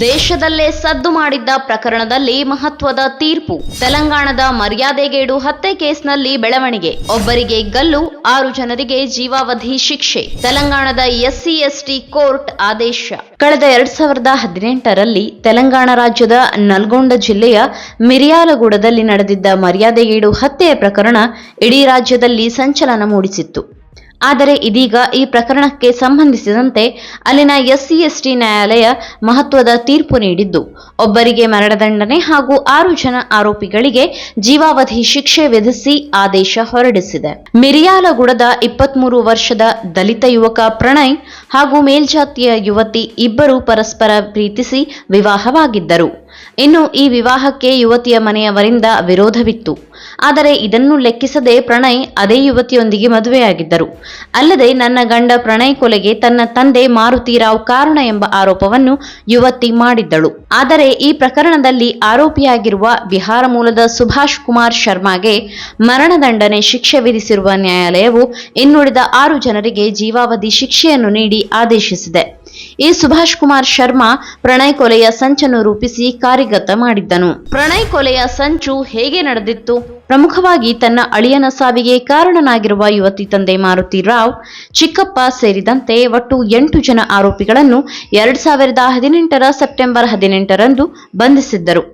ದೇಶದಲ್ಲೇ ಸದ್ದು ಮಾಡಿದ್ದ ಪ್ರಕರಣದಲ್ಲಿ ಮಹತ್ವದ ತೀರ್ಪು. ತೆಲಂಗಾಣದ ಮರ್ಯಾದೆಗೇಡು ಹತ್ಯೆ ಕೇಸ್ನಲ್ಲಿ ಬೆಳವಣಿಗೆ. ಒಬ್ಬರಿಗೆ ಗಲ್ಲು, ಆರು ಜನರಿಗೆ ಜೀವಾವಧಿ ಶಿಕ್ಷೆ. ತೆಲಂಗಾಣದ ಎಸ್ಸಿ, ಎಸ್ಟಿ ಕೋರ್ಟ್ ಆದೇಶ. ಕಳೆದ ಎರಡ್ ಸಾವಿರದ ಹದಿನೆಂಟರಲ್ಲಿ ತೆಲಂಗಾಣ ರಾಜ್ಯದ ನಲ್ಗೊಂಡ ಜಿಲ್ಲೆಯ ಮಿರಿಯಾಲಗೂಡದಲ್ಲಿ ನಡೆದಿದ್ದ ಮರ್ಯಾದೆಗೇಡು ಹತ್ಯೆ ಪ್ರಕರಣ ಇಡೀ ರಾಜ್ಯದಲ್ಲಿ ಸಂಚಲನ ಮೂಡಿಸಿತ್ತು. ಆದರೆ ಇದೀಗ ಈ ಪ್ರಕರಣಕ್ಕೆ ಸಂಬಂಧಿಸಿದಂತೆ ಅಲ್ಲಿನ ಎಸ್ಸಿ ಎಸ್ಟಿ ನ್ಯಾಯಾಲಯ ಮಹತ್ವದ ತೀರ್ಪು ನೀಡಿದ್ದು. ಒಬ್ಬರಿಗೆ ಮರಣದಂಡನೆ ಹಾಗೂ ಆರು ಜನ ಆರೋಪಿಗಳಿಗೆ ಜೀವಾವಧಿ ಶಿಕ್ಷೆ ವಿಧಿಸಿ ಆದೇಶ ಹೊರಡಿಸಿದೆ. ಮಿರಿಯಾಲಗುಡದ ಇಪ್ಪತ್ಮೂರು ವರ್ಷದ ದಲಿತ ಯುವಕ ಪ್ರಣಯ್ ಹಾಗೂ ಮೇಲ್ಜಾತಿಯ ಯುವತಿ ಇಬ್ಬರು ಪರಸ್ಪರ ಪ್ರೀತಿಸಿ ವಿವಾಹವಾಗಿದ್ದರು. ಇನ್ನು ಈ ವಿವಾಹಕ್ಕೆ ಯುವತಿಯ ಮನೆಯವರಿಂದ ವಿರೋಧವಿತ್ತು. ಆದರೆ ಇದನ್ನು ಲೆಕ್ಕಿಸದೆ ಪ್ರಣಯ್ ಅದೇ ಯುವತಿಯೊಂದಿಗೆ ಮದುವೆಯಾಗಿದ್ದರು. ಅಲ್ಲದೆ ನನ್ನ ಗಂಡ ಪ್ರಣಯ್ ಕೊಲೆಗೆ ತನ್ನ ತಂದೆ ಮಾರುತಿರಾವ್ ಕಾರಣ ಎಂಬ ಆರೋಪವನ್ನು ಯುವತಿ ಮಾಡಿದ್ದಳು. ಆದರೆ ಈ ಪ್ರಕರಣದಲ್ಲಿ ಆರೋಪಿಯಾಗಿರುವ ಬಿಹಾರ ಮೂಲದ ಸುಭಾಷ್ ಕುಮಾರ್ ಶರ್ಮಾಗೆ ಮರಣದಂಡನೆ ಶಿಕ್ಷೆ ವಿಧಿಸಿರುವ ನ್ಯಾಯಾಲಯವು ಇನ್ನುಳಿದ ಆರು ಜನರಿಗೆ ಜೀವಾವಧಿ ಶಿಕ್ಷೆಯನ್ನು ನೀಡಿ ಆದೇಶಿಸಿದೆ. ಈ ಸುಭಾಷ್ ಕುಮಾರ್ ಶರ್ಮಾ ಪ್ರಣಯ್ ಕೊಲೆಯ ಸಂಚನ್ನು ರೂಪಿಸಿ ಕಾರ್ಯಗತ ಮಾಡಿದ್ದನು. ಪ್ರಣಯ್ ಕೊಲೆಯ ಸಂಚು ಹೇಗೆ ನಡೆದಿತ್ತು? ಪ್ರಮುಖವಾಗಿ ತನ್ನ ಅಳಿಯನ ಸಾವಿಗೆ ಕಾರಣನಾಗಿರುವ ಯುವತಿ ತಂದೆ ಮಾರುತಿ ರಾವ್, ಚಿಕ್ಕಪ್ಪ ಸೇರಿದಂತೆ ಒಟ್ಟು ಎಂಟು ಜನ ಆರೋಪಿಗಳನ್ನು ಎರಡ್ ಸಾವಿರದ ಹದಿನೆಂಟರ ಸೆಪ್ಟೆಂಬರ್ ಹದಿನೆಂಟರಂದು ಬಂಧಿಸಿದ್ದರು.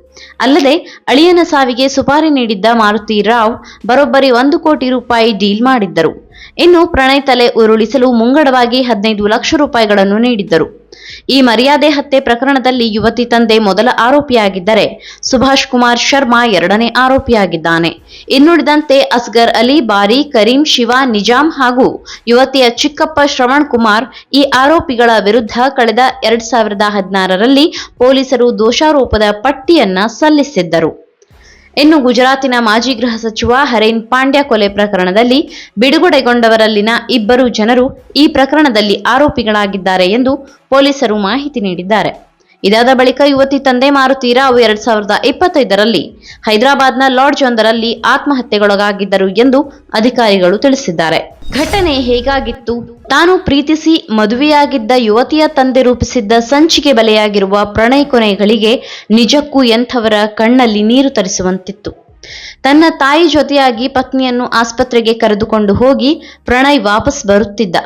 ಅಲ್ಲದೆ, ಅಳಿಯನ ಸಾವಿಗೆ ಸುಪಾರಿ ನೀಡಿದ್ದ ಮಾರುತಿ ರಾವ್, ಬರೋಬ್ಬರಿ ಒಂದು ಕೋಟಿ ರೂಪಾಯಿ ಡೀಲ್ ಮಾಡಿದ್ದರು. ಇನ್ನು ಪ್ರಣಯ್ ತಲೆ ಉರುಳಿಸಲು ಮುಂಗಡವಾಗಿ ಹದಿನೈದು ಲಕ್ಷ ರೂಪಾಯಿಗಳನ್ನು ನೀಡಿದ್ದರು. ಈ ಮರ್ಯಾದೆ ಹತ್ಯೆ ಪ್ರಕರಣದಲ್ಲಿ ಯುವತಿ ತಂದೆ ಮೊದಲ ಆರೋಪಿಯಾಗಿದ್ದರೆ ಸುಭಾಷ್ ಕುಮಾರ್ ಶರ್ಮಾ ಎರಡನೇ ಆರೋಪಿಯಾಗಿದ್ದಾನೆ. ಇನ್ನುಳಿದಂತೆ ಅಸ್ಗರ್ ಅಲಿ, ಬಾರಿ, ಕರೀಂ, ಶಿವ, ನಿಜಾಂ ಹಾಗೂ ಯುವತಿಯ ಚಿಕ್ಕಪ್ಪ ಶ್ರವಣ್ ಕುಮಾರ್ ಈ ಆರೋಪಿಗಳ ವಿರುದ್ಧ ಕಳೆದ ಎರಡ್ ಸಾವಿರದ ಹದಿನಾರರಲ್ಲಿ ಪೊಲೀಸರು ದೋಷಾರೋಪದ ಪಟ್ಟಿಯನ್ನ ಸಲ್ಲಿಸಿದ್ದರು. ಇನ್ನು ಗುಜರಾತಿನ ಮಾಜಿ ಗೃಹ ಸಚಿವ ಹರೇನ್ ಪಾಂಡ್ಯ ಕೊಲೆ ಪ್ರಕರಣದಲ್ಲಿ ಬಿಡುಗಡೆಗೊಂಡವರಲ್ಲಿನ ಇಬ್ಬರು ಜನರು ಈ ಪ್ರಕರಣದಲ್ಲಿ ಆರೋಪಿಗಳಾಗಿದ್ದಾರೆ ಎಂದು ಪೊಲೀಸರು ಮಾಹಿತಿ ನೀಡಿದ್ದಾರೆ. ಇದಾದ ಬಳಿಕ ಯುವತಿ ತಂದೆ ಮಾರುತಿ ರಾವ್ ಎರಡ್ ಸಾವಿರದ ಇಪ್ಪತ್ತೈದರಲ್ಲಿ. ಹೈದರಾಬಾದ್ನ ಲಾಡ್ಜ್ ಒಂದರಲ್ಲಿ ಆತ್ಮಹತ್ಯೆಗೊಳಗಾಗಿದ್ದರು ಎಂದು ಅಧಿಕಾರಿಗಳು ತಿಳಿಸಿದ್ದಾರೆ. ಘಟನೆ ಹೇಗಾಗಿತ್ತು? ತಾನು ಪ್ರೀತಿಸಿ ಮದುವೆಯಾಗಿದ್ದ ಯುವತಿಯ ತಂದೆ ರೂಪಿಸಿದ್ದ ಸಂಚಿಗೆ ಬಲೆಯಾಗಿರುವ ಪ್ರಣಯ ಕೊನೆಗಳಿಗೆ ನಿಜಕ್ಕೂ ಎಂಥವರ ಕಣ್ಣಲ್ಲಿ ನೀರು ತರಿಸುವಂತಿತ್ತು. ತನ್ನ ತಾಯಿ ಜೊತೆಯಾಗಿ ಪತ್ನಿಯನ್ನು ಆಸ್ಪತ್ರೆಗೆ ಕರೆದುಕೊಂಡು ಹೋಗಿ ಪ್ರಣಯ್ ವಾಪಸ್ ಬರುತ್ತಿದ್ದ.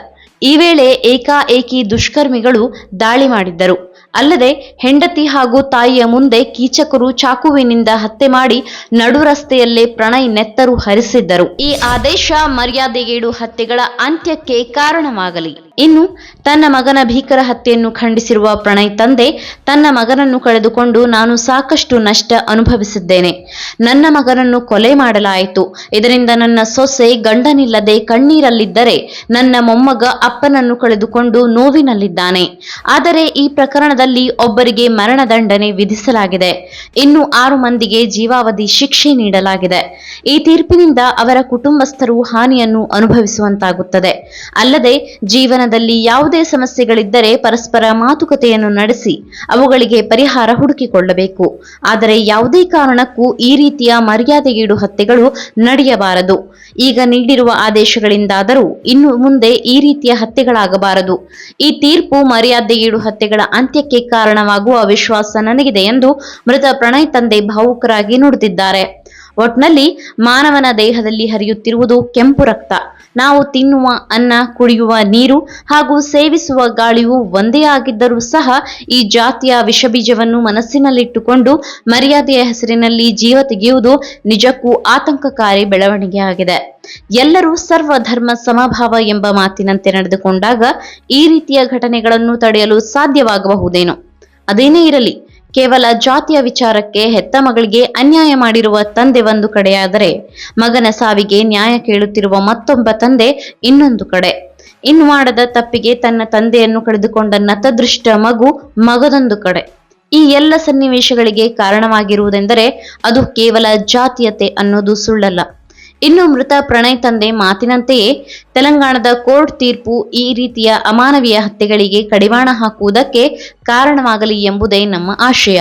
ಈ ವೇಳೆ ಏಕಾಏಕಿ ದುಷ್ಕರ್ಮಿಗಳು ದಾಳಿ ಮಾಡಿದ್ದರು. ಅಲ್ಲದೆ ಹೆಂಡತಿ ಹಾಗೂ ತಾಯಿಯ ಮುಂದೆ ಕೀಚಕರು ಚಾಕುವಿನಿಂದ ಹತ್ಯೆ ಮಾಡಿ ನಡು ರಸ್ತೆಯಲ್ಲೇ ಪ್ರಣಯ್ ನೆತ್ತರು ಹರಿಸಿದ್ದರು. ಈ ಆದೇಶ ಮರ್ಯಾದೆಗೇಡು ಹತ್ಯೆಗಳ ಅಂತ್ಯಕ್ಕೆ ಕಾರಣವಾಗಲಿ. ಇನ್ನು ತನ್ನ ಮಗನ ಭೀಕರ ಹತ್ಯೆಯನ್ನು ಖಂಡಿಸಿರುವ ಪ್ರಣಯ್ ತಂದೆ ತನ್ನ ಮಗನನ್ನು ಕಳೆದುಕೊಂಡು ನಾನು ಸಾಕಷ್ಟು ನಷ್ಟ ಅನುಭವಿಸಿದ್ದೇನೆ. ನನ್ನ ಮಗನನ್ನು ಕೊಲೆ ಮಾಡಲಾಯಿತು. ಇದರಿಂದ ನನ್ನ ಸೊಸೆ ಗಂಡನಿಲ್ಲದೆ ಕಣ್ಣೀರಲ್ಲಿದ್ದರೆ ನನ್ನ ಮೊಮ್ಮಗ ಅಪ್ಪನನ್ನು ಕಳೆದುಕೊಂಡು ನೋವಿನಲ್ಲಿದ್ದಾನೆ. ಆದರೆ ಈ ಪ್ರಕರಣದಲ್ಲಿ ಒಬ್ಬರಿಗೆ ಮರಣದಂಡನೆ ವಿಧಿಸಲಾಗಿದೆ. ಇನ್ನು ಆರು ಮಂದಿಗೆ ಜೀವಾವಧಿ ಶಿಕ್ಷೆ ನೀಡಲಾಗಿದೆ. ಈ ತೀರ್ಪಿನಿಂದ ಅವರ ಕುಟುಂಬಸ್ಥರು ಹಾನಿಯನ್ನು ಅನುಭವಿಸುವಂತಾಗುತ್ತದೆ. ಅಲ್ಲದೆ ಜೀವನದಲ್ಲಿ ಯಾವುದೇ ಸಮಸ್ಯೆಗಳಿದ್ದರೆ ಪರಸ್ಪರ ಮಾತುಕತೆಯನ್ನು ನಡೆಸಿ, ಅವುಗಳಿಗೆ ಪರಿಹಾರ ಹುಡುಕಿಕೊಳ್ಳಬೇಕು. ಆದರೆ ಯಾವುದೇ ಕಾರಣಕ್ಕೂ ಈ ರೀತಿಯ ಮರ್ಯಾದೆಗೀಡು ಹತ್ಯೆಗಳು ನಡೆಯಬಾರದು. ಈಗ ನೀಡಿರುವ ಆದೇಶಗಳಿಂದಾದರೂ ಇನ್ನು ಮುಂದೆ ಈ ರೀತಿಯ ಹತ್ಯೆಗಳಾಗಬಾರದು. ಈ ತೀರ್ಪು ಮರ್ಯಾದೆಗೀಡು ಹತ್ಯೆಗಳ ಅಂತ್ಯಕ್ಕೆ ಕಾರಣವಾಗುವ ವಿಶ್ವಾಸ ನನಗಿದೆ ಎಂದು ಮೃತ ಪ್ರಣಯ್ ತಂದೆ ಭಾವುಕರಾಗಿ ನುಡಿದಿದ್ದಾರೆ. ಒಟ್ನಲ್ಲಿ ಮಾನವನ ದೇಹದಲ್ಲಿ ಹರಿಯುತ್ತಿರುವುದು ಕೆಂಪು ರಕ್ತ. ನಾವು ತಿನ್ನುವ ಅನ್ನ, ಕುಡಿಯುವ ನೀರು ಹಾಗೂ ಸೇವಿಸುವ ಗಾಳಿಯು ಒಂದೇ ಆಗಿದ್ದರೂ ಸಹ ಈ ಜಾತಿಯ ವಿಷಬೀಜವನ್ನು ಮನಸ್ಸಿನಲ್ಲಿಟ್ಟುಕೊಂಡು ಮರ್ಯಾದೆಯ ಹೆಸರಿನಲ್ಲಿ ಜೀವ ತೆಗೆಯುವುದು ನಿಜಕ್ಕೂ ಆತಂಕಕಾರಿ ಬೆಳವಣಿಗೆಯಾಗಿದೆ. ಎಲ್ಲರೂ ಸರ್ವಧರ್ಮ ಸಮಭಾವ ಎಂಬ ಮಾತಿನಂತೆ ನಡೆದುಕೊಂಡಾಗ ಈ ರೀತಿಯ ಘಟನೆಗಳನ್ನು ತಡೆಯಲು ಸಾಧ್ಯವಾಗಬಹುದೇನು. ಅದೇನೇ ಇರಲಿ ಕೇವಲ ಜಾತಿಯ ವಿಚಾರಕ್ಕೆ ಹೆತ್ತ ಮಗಳಿಗೆ ಅನ್ಯಾಯ ಮಾಡಿರುವ ತಂದೆ ಒಂದು ಕಡೆಯಾದರೆ ಮಗನ ಸಾವಿಗೆ ನ್ಯಾಯ ಕೇಳುತ್ತಿರುವ ಮತ್ತೊಬ್ಬ ತಂದೆ ಇನ್ನೊಂದು ಕಡೆ. ಇನ್ನು ಮಾಡದ ತಪ್ಪಿಗೆ ತನ್ನ ತಂದೆಯನ್ನು ಕಳೆದುಕೊಂಡ ನತದೃಷ್ಟ ಮಗು ಮಗದೊಂದು ಕಡೆ. ಈ ಎಲ್ಲ ಸನ್ನಿವೇಶಗಳಿಗೆ ಕಾರಣವಾಗಿರುವುದೆಂದರೆ ಅದು ಕೇವಲ ಜಾತೀಯತೆ ಅನ್ನೋದು ಸುಳ್ಳಲ್ಲ. ಇನ್ನು ಮೃತ ಪ್ರಣಯ್ ತಂದೆ ಮಾತಿನಂತೆಯೇ ತೆಲಂಗಾಣದ ಕೋರ್ಟ್ ತೀರ್ಪು ಈ ರೀತಿಯ ಅಮಾನವೀಯ ಹತ್ಯೆಗಳಿಗೆ ಕಡಿವಾಣ ಹಾಕುವುದಕ್ಕೆ ಕಾರಣವಾಗಲಿ ಎಂಬುದೇ ನಮ್ಮ ಆಶಯ.